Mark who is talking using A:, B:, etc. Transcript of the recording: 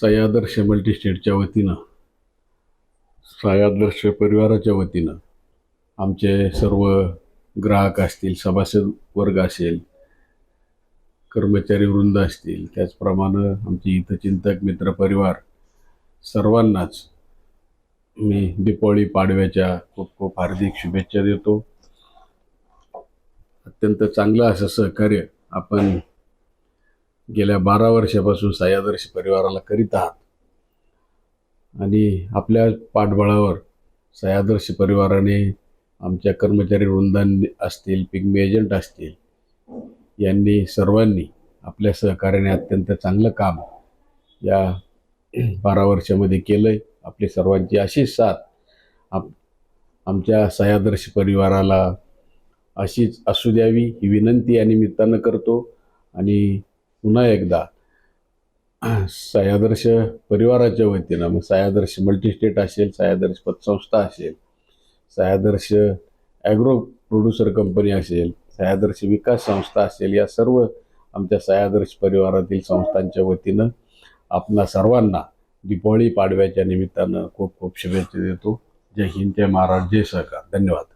A: सह्यादर्श मल्टीस्टेटच्या वतीनं सह्यादर्श परिवाराच्या वतीनं आमचे सर्व ग्राहक असतील सभासद वर्ग असेल कर्मचारी वृंद असतील त्याचप्रमाणे आमचे हितचिंतक मित्र परिवार सर्वांनाच मी दीपावली पाडव्याच्या खूप खूप हार्दिक शुभेच्छा देतो. अत्यंत चांगलं असं सहकार्य आपण गेल्या बारा वर्षापासून सह्यादर्श परिवाराला करीत आहात. आणि आपल्या पाठबळावर सह्यादर्श परिवाराने आमच्या कर्मचारी वृंदांनी असतील पिग्मी एजंट असतील यांनी सर्वांनी आपल्या सहकार्याने अत्यंत चांगलं काम या बारा वर्षामध्ये केलं आहे आपली सर्वांची अशीच साथ आप आमच्या सह्यादर्श परिवाराला अशीच असू द्यावी ही विनंती या निमित्तानं करतो. आणि पुन्हा एकदा सह्यादर्श परिवाराच्या वतीनं मग सह्यादर्श मल्टीस्टेट असेल सह्यादर्श पतसंस्था असेल सह्यादर्श ॲग्रो प्रोड्युसर कंपनी असेल सह्यादर्श विकास संस्था असेल या सर्व आमच्या सह्यादर्श परिवारातील संस्थांच्या वतीनं आपणा सर्वांना दीपावली पाडव्याच्या निमित्तानं खूप खूप शुभेच्छा देतो. जय हिंद जय महाराज जय सहकार. धन्यवाद.